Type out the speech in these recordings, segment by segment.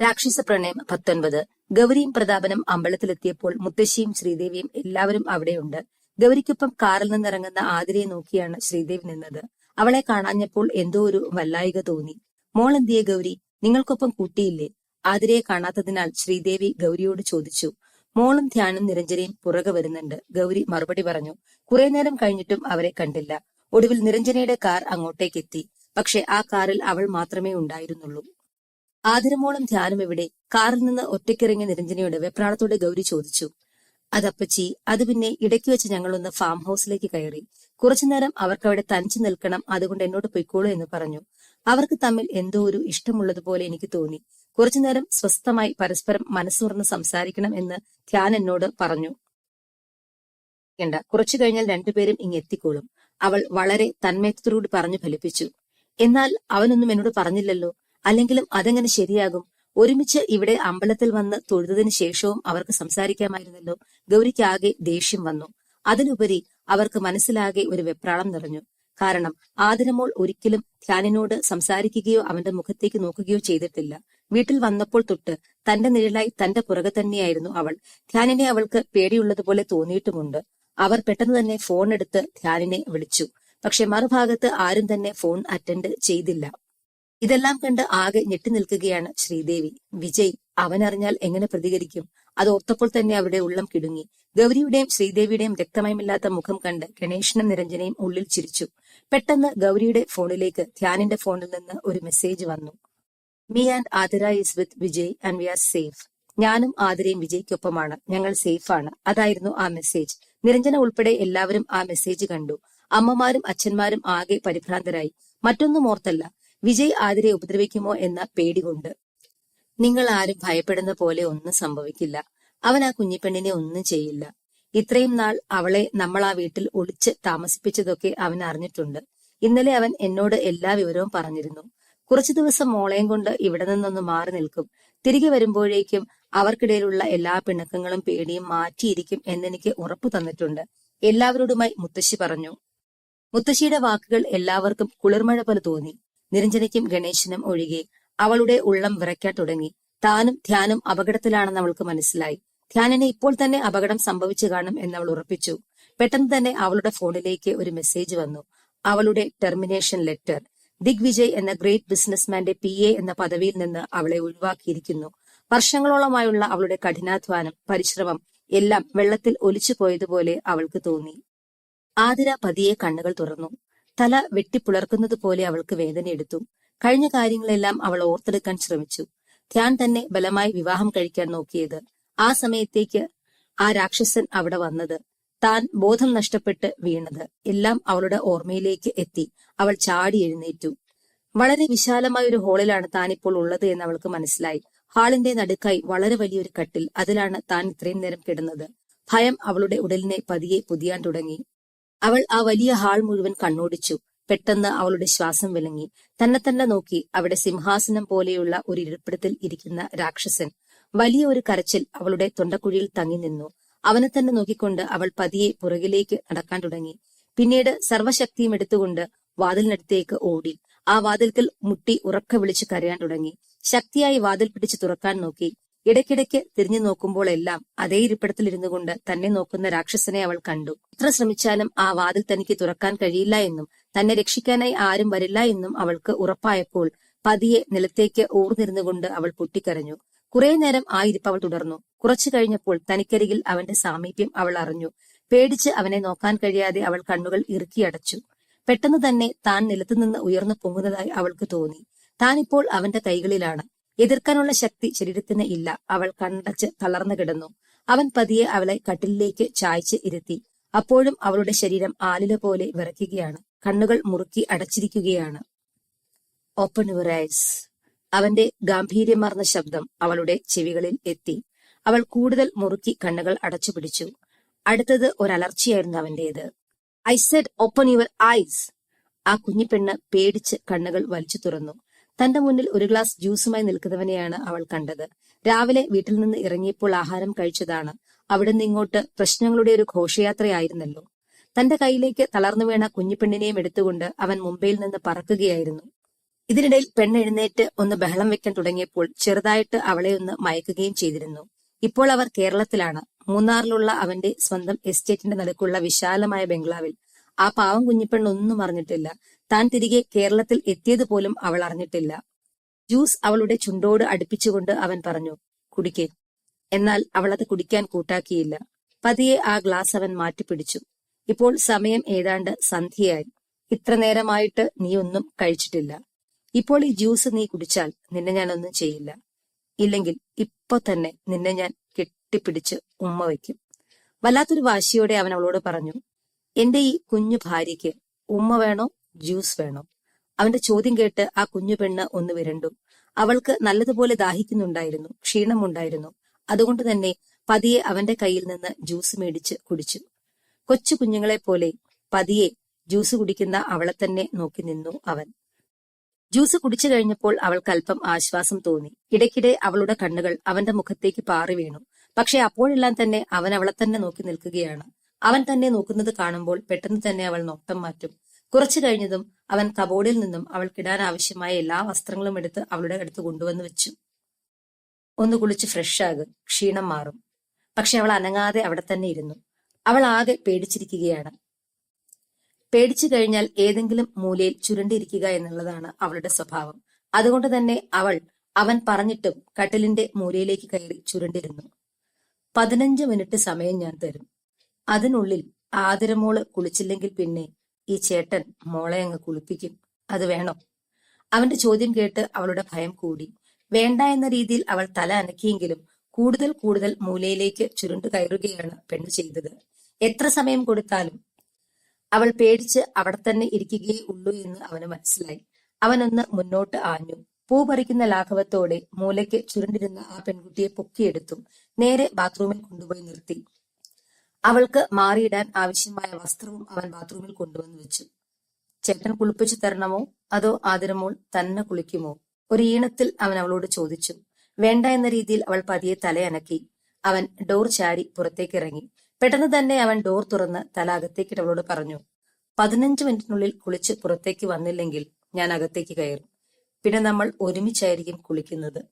രാക്ഷസ പ്രണയം പത്തൊൻപത്. ഗൗരിയും പ്രതാപനും അമ്പലത്തിലെത്തിയപ്പോൾ മുത്തശ്ശിയും ശ്രീദേവിയും എല്ലാവരും അവിടെയുണ്ട്. ഗൗരിക്കൊപ്പം കാറിൽ നിന്നിറങ്ങുന്ന ആതിരയെ നോക്കിയാണ് ശ്രീദേവി നിന്നത്. അവളെ കാണാഞ്ഞപ്പോൾ എന്തോ ഒരു വല്ലായിക തോന്നി. മോൾ എന്തിയെ ഗൗരി? നിങ്ങൾക്കൊപ്പം കൂട്ടിയില്ലേ? ആതിരയെ കാണാത്തതിനാൽ ശ്രീദേവി ഗൗരിയോട് ചോദിച്ചു. മോളും ധ്യാനും നിരഞ്ജനയും പുറകെ വരുന്നുണ്ട്. ഗൗരി മറുപടി പറഞ്ഞു. കുറെ നേരം കഴിഞ്ഞിട്ടും അവരെ കണ്ടില്ല. ഒടുവിൽ നിരഞ്ജനയുടെ കാർ അങ്ങോട്ടേക്കെത്തി. പക്ഷെ ആ കാറിൽ അവൾ മാത്രമേ ഉണ്ടായിരുന്നുള്ളൂ. ആതിരമോളും ധ്യാനം എവിടെ കാറിൽ നിന്ന് ഒറ്റയ്ക്കിറങ്ങിയ നിരഞ്ജനയോട് വെപ്രാളത്തോടെ ഗൗരി ചോദിച്ചു അതപ്പച്ചി അത് പിന്നെ ഇടയ്ക്ക് വെച്ച് ഞങ്ങളൊന്ന് ഫാം ഹൗസിലേക്ക് കയറി. കുറച്ചുനേരം അവർക്ക് അവിടെ തനിച്ചു നിൽക്കണം അതുകൊണ്ട് എന്നോട് പൊയ്ക്കോളൂ എന്ന് പറഞ്ഞു. അവർക്ക് തമ്മിൽ എന്തോ ഒരു ഇഷ്ടമുള്ളതുപോലെ എനിക്ക് തോന്നി. കുറച്ചുനേരം സ്വസ്ഥമായി പരസ്പരം മനസ്സുറന്ന് സംസാരിക്കണം എന്ന് ധ്യാൻ എന്നോട് പറഞ്ഞു. കുറച്ചു കഴിഞ്ഞാൽ രണ്ടുപേരും ഇങ്ങ് എത്തിക്കോളും. അവൾ വളരെ തന്മയത്തോടുകൂടി പറഞ്ഞു ഫലിപ്പിച്ചു. എന്നാൽ അവനൊന്നും എന്നോട് പറഞ്ഞില്ലല്ലോ. അല്ലെങ്കിലും അതെങ്ങനെ ശരിയാകും? ഒരുമിച്ച് ഇവിടെ അമ്പലത്തിൽ വന്ന് തൊഴുതതിനു ശേഷവും അവർക്ക് സംസാരിക്കാമായിരുന്നല്ലോ. ഗൗരിക്കാകെ ദേഷ്യം വന്നു. അതിനുപരി അവർക്ക് മനസ്സിലാകെ ഒരു വെപ്രാളം നിറഞ്ഞു. കാരണം ആദരമോൾ ഒരിക്കലും ധ്യാനിനോട് സംസാരിക്കുകയോ അവന്റെ മുഖത്തേക്ക് നോക്കുകയോ ചെയ്തിട്ടില്ല. വീട്ടിൽ വന്നപ്പോൾ തൊട്ട് തന്റെ നിഴലായി തന്റെ പുറകെ തന്നെയായിരുന്നു അവൾ. ധ്യാനിനെ അവൾക്ക് പേടിയുള്ളതുപോലെ തോന്നിയിട്ടുമുണ്ട്. അവർ പെട്ടെന്ന് തന്നെ ഫോൺ എടുത്ത് ധ്യാനിനെ വിളിച്ചു. പക്ഷെ മറുഭാഗത്ത് ആരും തന്നെ ഫോൺ അറ്റൻഡ് ചെയ്തില്ല. ഇതെല്ലാം കണ്ട് ആകെ ഞെട്ടി നിൽക്കുകയാണ് ശ്രീദേവി. വിജയ് അവനറിഞ്ഞാൽ എങ്ങനെ പ്രതികരിക്കും? അത് ഓർത്തപ്പോൾ തന്നെ അവരുടെ ഉള്ളം കിടുങ്ങി. ഗൗരിയുടെയും ശ്രീദേവിയുടെയും രക്തമയമില്ലാത്ത മുഖം കണ്ട് ഗണേശനും നിരഞ്ജനയും ഉള്ളിൽ ചിരിച്ചു. പെട്ടെന്ന് ഗൗരിയുടെ ഫോണിലേക്ക് ധ്യാനിന്റെ ഫോണിൽ നിന്ന് ഒരു മെസ്സേജ് വന്നു. Me and Athira is with Vijay and we are safe. ഞാനും ആതിരയും വിജയ്ക്കൊപ്പമാണ്. ഞങ്ങൾ സേഫ് ആണ് അതായിരുന്നു ആ മെസ്സേജ്. നിരഞ്ജന ഉൾപ്പെടെ എല്ലാവരും ആ മെസ്സേജ് കണ്ടു. അമ്മമാരും അച്ഛന്മാരും ആകെ പരിഭ്രാന്തരായി. മറ്റൊന്നും ഓർത്തല്ല. വിജയ് ആതിരെ ഉപദ്രവിക്കുമോ എന്ന പേടി കൊണ്ട് നിങ്ങൾ ആരും ഭയപ്പെടുന്ന പോലെ ഒന്നും സംഭവിക്കില്ല. അവൻ ആ കുഞ്ഞിപ്പെണ്ണിനെ ഒന്നും ചെയ്യില്ല. ഇത്രയും നാൾ അവളെ നമ്മൾ ആ വീട്ടിൽ ഒളിച്ച് താമസിപ്പിച്ചതൊക്കെ അവൻ അറിഞ്ഞിട്ടുണ്ട്. ഇന്നലെ അവൻ എന്നോട് എല്ലാ വിവരവും പറഞ്ഞിരുന്നു. കുറച്ചു ദിവസം മോളയും കൊണ്ട് ഇവിടെ നിന്നൊന്ന് മാറി നിൽക്കും. തിരികെ വരുമ്പോഴേക്കും അവർക്കിടയിലുള്ള എല്ലാ പിണക്കങ്ങളും പേടിയും മാറ്റിയിരിക്കും എന്നെനിക്ക് ഉറപ്പു തന്നിട്ടുണ്ട്. എല്ലാവരോടുമായി മുത്തശ്ശി പറഞ്ഞു. മുത്തശ്ശിയുടെ വാക്കുകൾ എല്ലാവർക്കും കുളിർമഴ പോലെ തോന്നി. നിരഞ്ജനയ്ക്കും ഗണേശനും ഒഴികെ അവളുടെ ഉള്ളം വിറയ്ക്കാൻ തുടങ്ങി. താനും ധ്യാനും അപകടത്തിലാണെന്ന് അവൾക്ക് മനസ്സിലായി. ധ്യാനിന് ഇപ്പോൾ തന്നെ അപകടം സംഭവിച്ചു കാണും എന്ന് അവൾ ഉറപ്പിച്ചു. പെട്ടെന്ന് തന്നെ അവളുടെ ഫോണിലേക്ക് ഒരു മെസ്സേജ് വന്നു. അവളുടെ ടെർമിനേഷൻ ലെറ്റർ. ദിഗ്വിജയ് എന്ന ഗ്രേറ്റ് ബിസിനസ്മാന്റെ പി എ എന്ന പദവിയിൽ നിന്ന് അവളെ ഒഴിവാക്കിയിരിക്കുന്നു. വർഷങ്ങളോളമായുള്ള അവളുടെ കഠിനാധ്വാനം പരിശ്രമം എല്ലാം വെള്ളത്തിൽ ഒലിച്ചു പോയതുപോലെ അവൾക്ക് തോന്നി. ആതിര പതിയെ കണ്ണുകൾ തുറന്നു. തല വെട്ടിപ്പുളർക്കുന്നത് പോലെ അവൾക്ക് വേദനയെടുത്തു കഴിഞ്ഞ കാര്യങ്ങളെല്ലാം അവൾ ഓർത്തെടുക്കാൻ ശ്രമിച്ചു. ധ്യാൻ തന്നെ ബലമായി വിവാഹം കഴിക്കാൻ നോക്കിയത്. ആ സമയത്തേക്ക് ആ രാക്ഷസൻ അവിടെ വന്നത്. താൻ ബോധം നഷ്ടപ്പെട്ട് വീണത്. എല്ലാം അവളുടെ ഓർമ്മയിലേക്ക് എത്തി. അവൾ ചാടി എഴുന്നേറ്റു. വളരെ വിശാലമായ ഒരു ഹാളിലാണ് താൻ ഇപ്പോൾ ഉള്ളത് എന്ന് അവൾക്ക് മനസ്സിലായി. ഹാളിന്റെ നടുക്കായി വളരെ വലിയൊരു കട്ടിൽ അതിലാണ് താൻ ഇത്രയും നേരം കിടന്നത്. ഭയം അവളുടെ ഉടലിനെ പതിയെ പുതിയാൻ തുടങ്ങി. അവൾ ആ വലിയ ഹാൾ മുഴുവൻ കണ്ണോടിച്ചു. പെട്ടെന്ന് അവളുടെ ശ്വാസം വിലങ്ങി. തന്നെ തന്നെ നോക്കി അവിടെ സിംഹാസനം പോലെയുള്ള ഒരു ഇരിപ്പിടത്തിൽ ഇരിക്കുന്ന രാക്ഷസൻ. വലിയ ഒരു കരച്ചിൽ അവളുടെ തൊണ്ടക്കുഴിയിൽ തങ്ങി നിന്നു. അവനെ തന്നെ നോക്കിക്കൊണ്ട് അവൾ പതിയെ പുറകിലേക്ക് നടക്കാൻ തുടങ്ങി. പിന്നീട് സർവശക്തിയും എടുത്തുകൊണ്ട് വാതിലിനടുത്തേക്ക് ഓടി. ആ വാതിൽക്കൽ മുട്ടി ഉറക്ക വിളിച്ച് കരയാൻ തുടങ്ങി. ശക്തിയായി വാതിൽ പിടിച്ച് തുറക്കാൻ നോക്കി. ഇടയ്ക്കിടയ്ക്ക് തിരിഞ്ഞു നോക്കുമ്പോഴെല്ലാം അതേ ഇരിപ്പിടത്തിൽ ഇരുന്നു കൊണ്ട് തന്നെ നോക്കുന്ന രാക്ഷസനെ അവൾ കണ്ടു. എത്ര ശ്രമിച്ചാലും ആ വാതിൽ തനിക്ക് തുറക്കാൻ കഴിയില്ല എന്നും തന്നെ രക്ഷിക്കാനായി ആരും വരില്ല എന്നും അവൾക്ക് ഉറപ്പായപ്പോൾ പതിയെ നിലത്തേക്ക് ഊർന്നിരുന്നുകൊണ്ട് അവൾ പൊട്ടിക്കരഞ്ഞു. കുറെ നേരം ആ ഇരിപ്പ് അവൾ തുടർന്നു. കുറച്ചു കഴിഞ്ഞപ്പോൾ തനിക്കരികിൽ അവന്റെ സാമീപ്യം അവൾ അറിഞ്ഞു. പേടിച്ച് അവനെ നോക്കാൻ കഴിയാതെ അവൾ കണ്ണുകൾ ഇറുക്കിയടച്ചു പെട്ടെന്ന് തന്നെ താൻ നിലത്തുനിന്ന് ഉയർന്നു പൊങ്ങുന്നതായി അവൾക്ക് തോന്നി. താനിപ്പോൾ അവന്റെ കൈകളിലാണ്. എതിർക്കാനുള്ള ശക്തി ശരീരത്തിന് ഇല്ല. അവൾ കണ്ടച്ച് തളർന്നു കിടന്നു. അവൻ പതിയെ അവളെ കട്ടിലിലേക്ക് ചായ്ച്ച് ഇരുത്തി. അപ്പോഴും അവളുടെ ശരീരം ആലില പോലെ വിറയ്ക്കുകയാണ്. കണ്ണുകൾ മുറുക്കി അടച്ചിരിക്കുകയാണ്. ഓപ്പൺ യുവർ ഐസ് അവന്റെ ഗാംഭീര്യമാർന്ന ശബ്ദം അവളുടെ ചെവികളിൽ എത്തി. അവൾ കൂടുതൽ മുറുക്കി കണ്ണുകൾ അടച്ചു പിടിച്ചു. അടുത്തത് ഒരലർച്ചയായിരുന്നു അവന്റേത്. I said open your eyes ആ കുഞ്ഞിപ്പെണ്ണ് പേടിച്ച് കണ്ണുകൾ വലിച്ചു തുറന്നു. തന്റെ മുന്നിൽ ഒരു ഗ്ലാസ് ജ്യൂസുമായി നിൽക്കുന്നവനെയാണ് അവൾ കണ്ടത്. രാവിലെ വീട്ടിൽ നിന്ന് ഇറങ്ങിയപ്പോൾ ആഹാരം കഴിച്ചതാണ്. അവിടെ നിന്നിങ്ങോട്ട് പ്രശ്നങ്ങളുടെ ഒരു ഘോഷയാത്രയായിരുന്നല്ലോ. തന്റെ കയ്യിലേക്ക് തളർന്നു വീണ കുഞ്ഞിപ്പെണ്ണിനെയും എടുത്തുകൊണ്ട് അവൻ മുംബൈയിൽ നിന്ന് പറക്കുകയായിരുന്നു. ഇതിനിടയിൽ പെണ്ണ് എഴുന്നേറ്റ് ഒന്ന് ബഹളം വെക്കാൻ തുടങ്ങിയപ്പോൾ ചെറുതായിട്ട് അവളെ ഒന്ന് മയക്കുകയും ചെയ്തിരുന്നു. ഇപ്പോൾ അവർ കേരളത്തിലാണ്. മൂന്നാറിലുള്ള അവന്റെ സ്വന്തം എസ്റ്റേറ്റിന്റെ നടുക്കുള്ള വിശാലമായ ബംഗ്ലാവിൽ ആ പാവം കുഞ്ഞിപ്പെണ്ണൊന്നും അറിഞ്ഞിട്ടില്ല. താൻ തിരികെ കേരളത്തിൽ എത്തിയത് പോലും അവൾ അറിഞ്ഞിട്ടില്ല. ജ്യൂസ് അവളുടെ ചുണ്ടോട് അടുപ്പിച്ചുകൊണ്ട് അവൻ പറഞ്ഞു കുടിക്കേ. എന്നാൽ അവൾ അത് കുടിക്കാൻ കൂട്ടാക്കിയില്ല. പതിയെ ആ ഗ്ലാസ് അവൻ മാറ്റിപ്പിടിച്ചു. ഇപ്പോൾ സമയം ഏതാണ്ട് സന്ധ്യയായി. ഇത്ര നേരമായിട്ട് നീ ഒന്നും കഴിച്ചിട്ടില്ല. ഇപ്പോൾ ഈ ജ്യൂസ് നീ കുടിച്ചാൽ നിന്നെ ഞാൻ ഒന്നും ചെയ്യില്ല. ഇല്ലെങ്കിൽ ഇപ്പൊ തന്നെ നിന്നെ ഞാൻ കെട്ടിപ്പിടിച്ച് ഉമ്മ വയ്ക്കും. വല്ലാത്തൊരു വാശിയോടെ അവൻ അവളോട് പറഞ്ഞു എന്റെ ഈ കുഞ്ഞു ഭാര്യയ്ക്ക് ഉമ്മ വേണോ ജ്യൂസ് വേണോ? അവന്റെ ചോദ്യം കേട്ട് ആ കുഞ്ഞു പെണ്ണ് ഒന്ന് വിരണ്ടു. അവൾക്ക് നല്ലതുപോലെ ദാഹിക്കുന്നുണ്ടായിരുന്നു ക്ഷീണമുണ്ടായിരുന്നു. അതുകൊണ്ട് തന്നെ പതിയെ അവന്റെ കയ്യിൽ നിന്ന് ജ്യൂസ് മേടിച്ച് കുടിച്ചു. കൊച്ചു കുഞ്ഞുങ്ങളെ പോലെ പതിയെ ജ്യൂസ് കുടിക്കുന്ന അവളെ തന്നെ നോക്കി നിന്നു അവൻ. ജ്യൂസ് കുടിച്ചു കഴിഞ്ഞപ്പോൾ അവൾക്ക് അല്പം ആശ്വാസം തോന്നി. ഇടയ്ക്കിടെ അവളുടെ കണ്ണുകൾ അവന്റെ മുഖത്തേക്ക് പാറി വീണു. പക്ഷെ അപ്പോഴെല്ലാം തന്നെ അവൻ അവളെ തന്നെ നോക്കി നിൽക്കുകയാണ്. അവൻ തന്നെ നോക്കുന്നത് കാണുമ്പോൾ പെട്ടെന്ന് തന്നെ അവൾ നോട്ടം മാറ്റും. കുറച്ചു കഴിഞ്ഞതും അവൻ കബോർഡിൽ നിന്നും അവൾക്കിടാൻ ആവശ്യമായ എല്ലാ വസ്ത്രങ്ങളും എടുത്ത് അവളുടെ അടുത്ത് കൊണ്ടുവന്ന് വെച്ചു. ഒന്ന് കുളിച്ച് ഫ്രഷ് ആകും. ക്ഷീണം മാറും. പക്ഷെ അവൾ അനങ്ങാതെ അവിടെ തന്നെ ഇരുന്നു. അവൾ ആകെ പേടിച്ചിരിക്കുകയാണ്. പേടിച്ചു കഴിഞ്ഞാൽ ഏതെങ്കിലും മൂലയിൽ ചുരുണ്ടിരിക്കുക എന്നുള്ളതാണ് അവളുടെ സ്വഭാവം. അതുകൊണ്ട് തന്നെ അവൾ അവൻ പറഞ്ഞിട്ടും കട്ടിലിന്റെ മൂലയിലേക്ക് കയറി ചുരുണ്ടിരുന്നു. പതിനഞ്ച് മിനിറ്റ് സമയം ഞാൻ തരും. അതിനുള്ളിൽ ആതിരമോൾ കുളിച്ചില്ലെങ്കിൽ പിന്നെ ഈ ചേട്ടൻ മോളെ അങ്ങ് കുളിപ്പിക്കും. അത് വേണോ. അവന്റെ ചോദ്യം കേട്ട് അവളുടെ ഭയം കൂടി. വേണ്ട എന്ന രീതിയിൽ അവൾ തല അനക്കിയെങ്കിലും കൂടുതൽ കൂടുതൽ മൂലയിലേക്ക് ചുരുണ്ടു കയറുകയാണ് പെണ്ണ് ചെയ്തത്. എത്ര സമയം കൊടുത്താലും അവൾ പേടിച്ച് അവിടെ തന്നെ ഇരിക്കുകയേ ഉള്ളൂ എന്ന് അവന് മനസ്സിലായി. അവനൊന്ന് മുന്നോട്ട് ആഞ്ഞു. പൂ പറിക്കുന്ന ലാഘവത്തോടെ മൂലയ്ക്ക് ചുരുണ്ടിരുന്ന ആ പെൺകുട്ടിയെ പൊക്കിയെടുത്തു. നേരെ ബാത്റൂമിൽ കൊണ്ടുപോയി നിർത്തി. അവൾക്ക് മാറിയിടാൻ ആവശ്യമായ വസ്ത്രവും അവൻ ബാത്റൂമിൽ കൊണ്ടുവന്നു വെച്ചു. ചേട്ടൻ കുളിപ്പിച്ചു തരണമോ? അതോ ആതിരമോൾ തന്നെ കുളിക്കുമോ? ഒരു ഈണത്തിൽ അവൻ അവളോട് ചോദിച്ചു. വേണ്ട എന്ന രീതിയിൽ അവൾ പതിയെ തലയനക്കി അവൻ ഡോർ ചാരി പുറത്തേക്ക് ഇറങ്ങി. പെട്ടെന്ന് തന്നെ അവൻ ഡോർ തുറന്ന് തല അകത്തേക്കിട്ട് അവളോട് പറഞ്ഞു പതിനഞ്ച് മിനിറ്റിനുള്ളിൽ കുളിച്ച് പുറത്തേക്ക് വന്നില്ലെങ്കിൽ ഞാൻ അകത്തേക്ക് കയറും. പിന്നെ നമ്മൾ ഒരുമിച്ചായിരിക്കും കുളിക്കുന്നത്.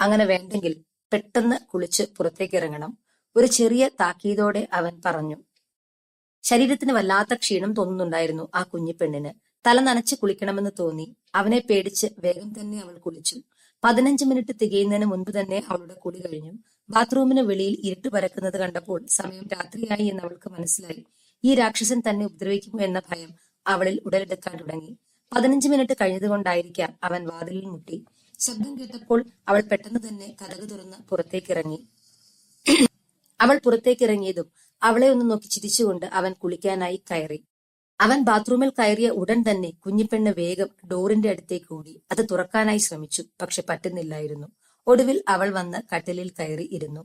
അങ്ങനെ വേണ്ടെങ്കിൽ പെട്ടെന്ന് കുളിച്ച് പുറത്തേക്ക് ഇറങ്ങണം. ഒരു ചെറിയ താക്കീതോടെ അവൻ പറഞ്ഞു ശരീരത്തിന് വല്ലാത്ത ക്ഷീണം തോന്നുന്നുണ്ടായിരുന്നു ആ കുഞ്ഞിപ്പെണ്ണിന് തല നനച്ച് കുളിക്കണമെന്ന് തോന്നി. അവനെ പേടിച്ച് വേഗം തന്നെ അവൾ കുളിച്ചു. പതിനഞ്ച് മിനിറ്റ് തികയുന്നതിന് മുൻപ് തന്നെ അവളുടെ കുളി കഴിഞ്ഞു. ബാത്റൂമിന് വെളിയിൽ ഇരുട്ട് പരക്കുന്നത് കണ്ടപ്പോൾ സമയം രാത്രിയായി എന്ന് അവൾക്ക് മനസ്സിലായി. ഈ രാക്ഷസൻ തന്നെ ഉപദ്രവിക്കുമോ എന്ന ഭയം അവളിൽ ഉടലെടുക്കാൻ തുടങ്ങി. പതിനഞ്ച് മിനിറ്റ് കഴിഞ്ഞതുകൊണ്ടായിരിക്കാം അവൻ വാതിലിൽ മുട്ടി. ശബ്ദം കേട്ടപ്പോൾ അവൾ പെട്ടെന്ന് തന്നെ കഥക് തുറന്ന് പുറത്തേക്കിറങ്ങി അവൾ പുറത്തേക്കിറങ്ങിയതും അവളെ ഒന്ന് നോക്കി ചിരിച്ചുകൊണ്ട് അവൻ കുളിക്കാനായി കയറി. അവൻ ബാത്റൂമിൽ കയറിയ ഉടൻ തന്നെ കുഞ്ഞിപ്പെണ്ണ് വേഗം ഡോറിന്റെ അടുത്തേക്ക് ഓടി. അത് തുറക്കാനായി ശ്രമിച്ചു പക്ഷെ പറ്റുന്നില്ലായിരുന്നു. ഒടുവിൽ അവൾ വന്ന് കട്ടിലിൽ കയറി ഇരുന്നു.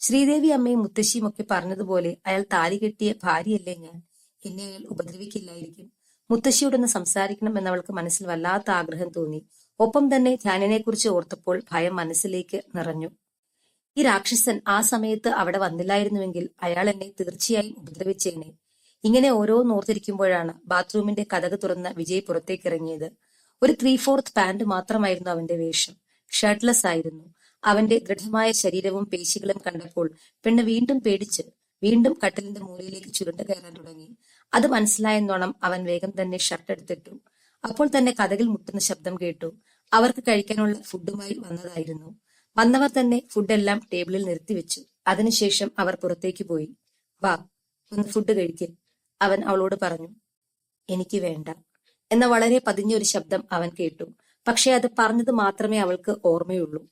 ശ്രീദേവി അമ്മയും മുത്തശ്ശിയും ഒക്കെ പറഞ്ഞതുപോലെ അയാൾ താലി കെട്ടിയ ഭാര്യയല്ലേ ഞാൻ? എന്നെ അയാൾ ഉപദ്രവിക്കില്ലായിരിക്കും. മുത്തശ്ശിയോടൊന്ന് സംസാരിക്കണം എന്നവൾക്ക് മനസ്സിൽ വല്ലാത്ത ആഗ്രഹം തോന്നി. ഒപ്പം തന്നെ ധ്യാനിനെ കുറിച്ച് ഓർത്തപ്പോൾ ഭയം മനസ്സിലേക്ക് നിറഞ്ഞു. ഈ രാക്ഷസൻ ആ സമയത്ത് അവിടെ വന്നില്ലായിരുന്നുവെങ്കിൽ അയാൾ എന്നെ തീർച്ചയായും ഉപദ്രവിച്ചേനെ. ഇങ്ങനെ ഓരോന്നോർത്തിരിക്കുമ്പോഴാണ് ബാത്റൂമിന്റെ കഥക് തുറന്ന് വിജയ് പുറത്തേക്ക് ഇറങ്ങിയത്. ഒരു ത്രീ ഫോർത്ത് പാന്റ് മാത്രമായിരുന്നു അവന്റെ വേഷം. ഷർട്ട്ലെസ് ആയിരുന്നു. അവന്റെ ദൃഢമായ ശരീരവും പേശികളും കണ്ടപ്പോൾ പെണ്ണ് വീണ്ടും പേടിച്ച് വീണ്ടും കട്ടിലിന്റെ മൂലയിലേക്ക് ചുരുണ്ട കയറാൻ തുടങ്ങി. അത് മനസ്സിലായെന്നോണം അവൻ വേഗം തന്നെ ഷർട്ട് എടുത്തിട്ടു. അപ്പോൾ തന്നെ കഥകിൽ മുട്ടുന്ന ശബ്ദം കേട്ടു. അവർക്ക് കഴിക്കാനുള്ള ഫുഡുമായി വന്നതായിരുന്നു. വന്നവർ തന്നെ ഫുഡെല്ലാം ടേബിളിൽ നിർത്തിവെച്ചു അതിനുശേഷം അവർ പുറത്തേക്ക് പോയി. വാ ഒന്ന് ഫുഡ് കഴിക്ക് അവൻ അവളോട് പറഞ്ഞു. എനിക്ക് വേണ്ട എന്ന വളരെ പതിഞ്ഞ ഒരു ശബ്ദം അവൻ കേട്ടു. പക്ഷെ അത് പറഞ്ഞത് മാത്രമേ അവൾക്ക് ഓർമ്മയുള്ളൂ.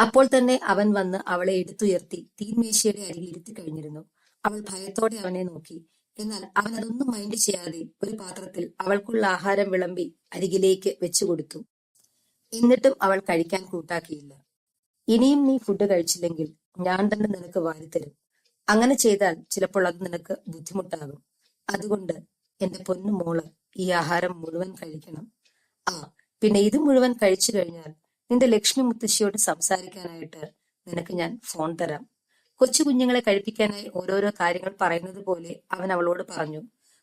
അപ്പോൾ തന്നെ അവൻ വന്ന് അവളെ എടുത്തുയർത്തി തീൻമേശയുടെ അരികിൽ ഇരുത്തി കഴിഞ്ഞിരുന്നു. അവൾ ഭയത്തോടെ അവനെ നോക്കി. എന്നാൽ അവൻ അതൊന്നും മൈൻഡ് ചെയ്യാതെ ഒരു പാത്രത്തിൽ അവൾക്കുള്ള ആഹാരം വിളമ്പി അരികിലേക്ക് വെച്ചു കൊടുത്തു. എന്നിട്ടും അവൾ കഴിക്കാൻ കൂട്ടാക്കിയില്ല. ഇനിയും നീ ഫുഡ് കഴിച്ചില്ലെങ്കിൽ ഞാൻ തന്നെ നിനക്ക് വാരിത്തരും അങ്ങനെ ചെയ്താൽ ചിലപ്പോൾ അത് നിനക്ക് ബുദ്ധിമുട്ടാകും. അതുകൊണ്ട് എന്റെ പൊന്നു മോൾ ഈ ആഹാരം മുഴുവൻ കഴിക്കണം. ആ പിന്നെ ഇത് മുഴുവൻ കഴിച്ചു കഴിഞ്ഞാൽ നിന്റെ ലക്ഷ്മി മുത്തശ്ശിയോട് സംസാരിക്കാനായിട്ട് നിനക്ക് ഞാൻ ഫോൺ തരാം. കൊച്ചു കുഞ്ഞുങ്ങളെ കഴിപ്പിക്കാനായി ഓരോരോ കാര്യങ്ങൾ പറയുന്നത് പോലെ അവൻ അവളോട് പറഞ്ഞു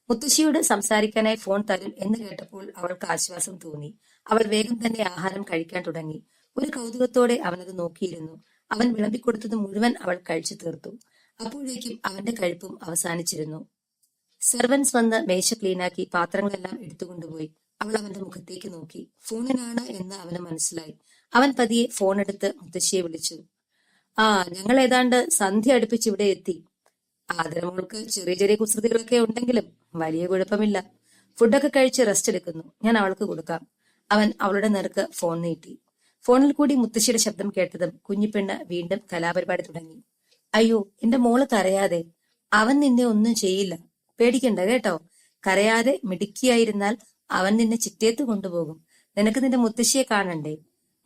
മുത്തശ്ശിയോട് സംസാരിക്കാനായി ഫോൺ തരും എന്ന് കേട്ടപ്പോൾ അവൾക്ക് ആശ്വാസം തോന്നി. അവൾ വേഗം തന്നെ ആഹാരം കഴിക്കാൻ തുടങ്ങി. ഒരു കൗതുകത്തോടെ അവനത് നോക്കിയിരുന്നു. അവൻ വിളമ്പിക്കൊടുത്തത് മുഴുവൻ അവൾ കഴിച്ചു തീർത്തു. അപ്പോഴേക്കും അവന്റെ കഴിപ്പും അവസാനിച്ചിരുന്നു. സെർവൻസ് വന്ന് മേശ ക്ലീനാക്കി പാത്രങ്ങളെല്ലാം എടുത്തുകൊണ്ടുപോയി. അവൾ അവന്റെ മുഖത്തേക്ക് നോക്കി. ഫോണിനാണ് എന്ന് അവന് മനസ്സിലായി. അവൻ പതിയെ ഫോൺ എടുത്ത് മുത്തശ്ശിയെ വിളിച്ചു. ആ ഞങ്ങൾ ഏതാണ്ട് സന്ധ്യ അടുപ്പിച്ച് ഇവിടെ എത്തി. ആദരമോൾക്ക് ചെറിയ ചെറിയ കുസൃതികളൊക്കെ ഉണ്ടെങ്കിലും വലിയ കുഴപ്പമില്ല. ഫുഡൊക്കെ കഴിച്ച് റെസ്റ്റ് എടുക്കുന്നു. ഞാൻ അവൾക്ക് കൊടുക്കാം. അവൻ അവളുടെ നേർക്ക് ഫോൺ നീട്ടി. ഫോണിൽ കൂടി മുത്തശ്ശിയുടെ ശബ്ദം കേട്ടതും കുഞ്ഞിപ്പെണ്ണ് വീണ്ടും കലാപരിപാടി തുടങ്ങി. അയ്യോ എന്റെ മോൾ കരയാതെ. അവൻ നിന്നെ ഒന്നും ചെയ്യില്ല. പേടിക്കണ്ട കേട്ടോ? കരയാതെ മിടുക്കിയായിരുന്നാൽ അവൻ നിന്നെ ചിറ്റേത്ത് കൊണ്ടുപോകും. നിനക്ക് നിന്റെ മുത്തശ്ശിയെ കാണണ്ടേ?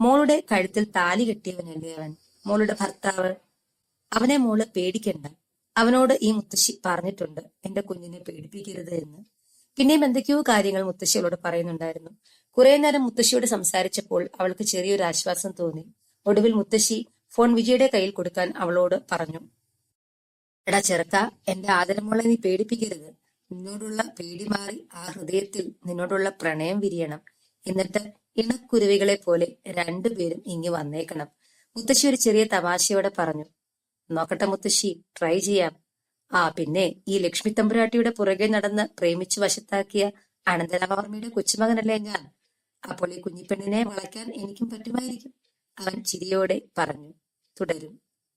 മോളുടെ കഴുത്തിൽ താലി കെട്ടിയവനല്ലേ അവൻ? മോളുടെ ഭർത്താവ്? അവനെ മോൾ പേടിക്കണ്ട. അവനോട് ഈ മുത്തശ്ശി പറഞ്ഞിട്ടുണ്ട്. എന്റെ കുഞ്ഞിനെ പേടിപ്പിക്കരുത് എന്ന്. പിന്നെയും എന്തൊക്കെയോ കാര്യങ്ങൾ മുത്തശ്ശികളോട് പറയുന്നുണ്ടായിരുന്നു. കുറെ നേരം മുത്തശ്ശിയോട് സംസാരിച്ചപ്പോൾ അവൾക്ക് ചെറിയൊരു ആശ്വാസം തോന്നി. ഒടുവിൽ മുത്തശ്ശി ഫോൺ വിജയുടെ കയ്യിൽ കൊടുക്കാൻ അവളോട് പറഞ്ഞു. എടാ ചെറുക്ക എന്റെ ആദരമോളെ നീ പേടിപ്പിക്കരുത്. നിന്നോടുള്ള പേടി മാറി ആ ഹൃദയത്തിൽ നിന്നോടുള്ള പ്രണയം വിരിയണം. എന്നിട്ട് ഇണക്കുരുവികളെ പോലെ രണ്ടുപേരും ഇങ്ങി വന്നേക്കണം. മുത്തശ്ശി ഒരു ചെറിയ തമാശയോടെ പറഞ്ഞു. നോക്കട്ടെ മുത്തശ്ശി ട്രൈ ചെയ്യാം. ആ പിന്നെ ഈ ലക്ഷ്മി തമ്പുരാട്ടിയുടെ പുറകെ നടന്ന് പ്രേമിച്ചു വശത്താക്കിയ അനന്തരാമവർമ്മയുടെ കൊച്ചുമകനല്ലേ ഞാൻ? അപ്പോൾ ഈ കുഞ്ഞിപ്പെണ്ണിനെ വളയ്ക്കാൻ എനിക്കും പറ്റുമായിരിക്കും. അവൻ ചിരിയോടെ പറഞ്ഞു തുടരും.